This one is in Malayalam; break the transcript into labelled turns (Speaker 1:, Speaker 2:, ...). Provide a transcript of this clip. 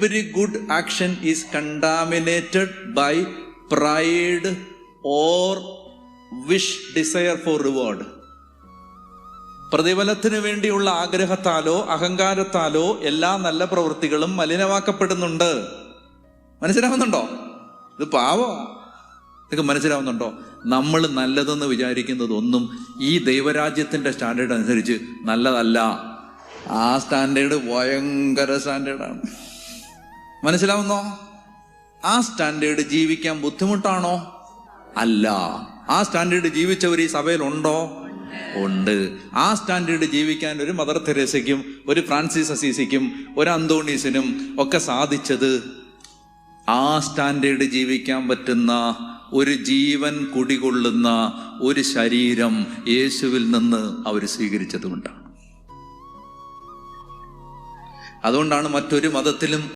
Speaker 1: Every good action is contaminated by pride or wish desire for reward പ്രതിഫലത്തിന് വേണ്ടിയുള്ള ആഗ്രഹത്താലോ അഹങ്കാരത്താലോ എല്ലാ നല്ല പ്രവൃത്തികളും മലിനമാക്കപ്പെടുന്നുണ്ട്. മനസ്സിലാവുന്നുണ്ടോ? ഇത് പാവോ? നിങ്ങൾക്ക് മനസ്സിലാവുന്നുണ്ടോ? നമ്മൾ നല്ലതെന്ന് വിചാരിക്കുന്നതൊന്നും ഈ ദൈവരാജ്യത്തിന്റെ സ്റ്റാൻഡേർഡ് അനുസരിച്ച് നല്ലതല്ല. ആ സ്റ്റാൻഡേർഡ് ഭയങ്കര സ്റ്റാൻഡേർഡാണ്. മനസ്സിലാവുന്നോ? ആ സ്റ്റാൻഡേർഡ് ജീവിക്കാൻ ബുദ്ധിമുട്ടാണോ? അല്ല. ആ സ്റ്റാൻഡേർഡ് ജീവിച്ചവർ ഈ സഭയിലുണ്ടോ? ഉണ്ട്. ആ സ്റ്റാൻഡേർഡ് ജീവിക്കാൻ ഒരു മദർ തെരേസയ്ക്കും ഒരു ഫ്രാൻസിസ് അസീസിക്കും ഒരു അന്തോണീസിനും ഒക്കെ സാധിച്ചത് ആ സ്റ്റാൻഡേർഡ് ജീവിക്കാൻ പറ്റുന്ന ഒരു ജീവൻ കുടികൊള്ളുന്ന ഒരു ശരീരം യേശുവിൽ നിന്ന് അവർ സ്വീകരിച്ചതുകൊണ്ടാണ്. അതുകൊണ്ടാണ് മറ്റൊരു മതത്തിലും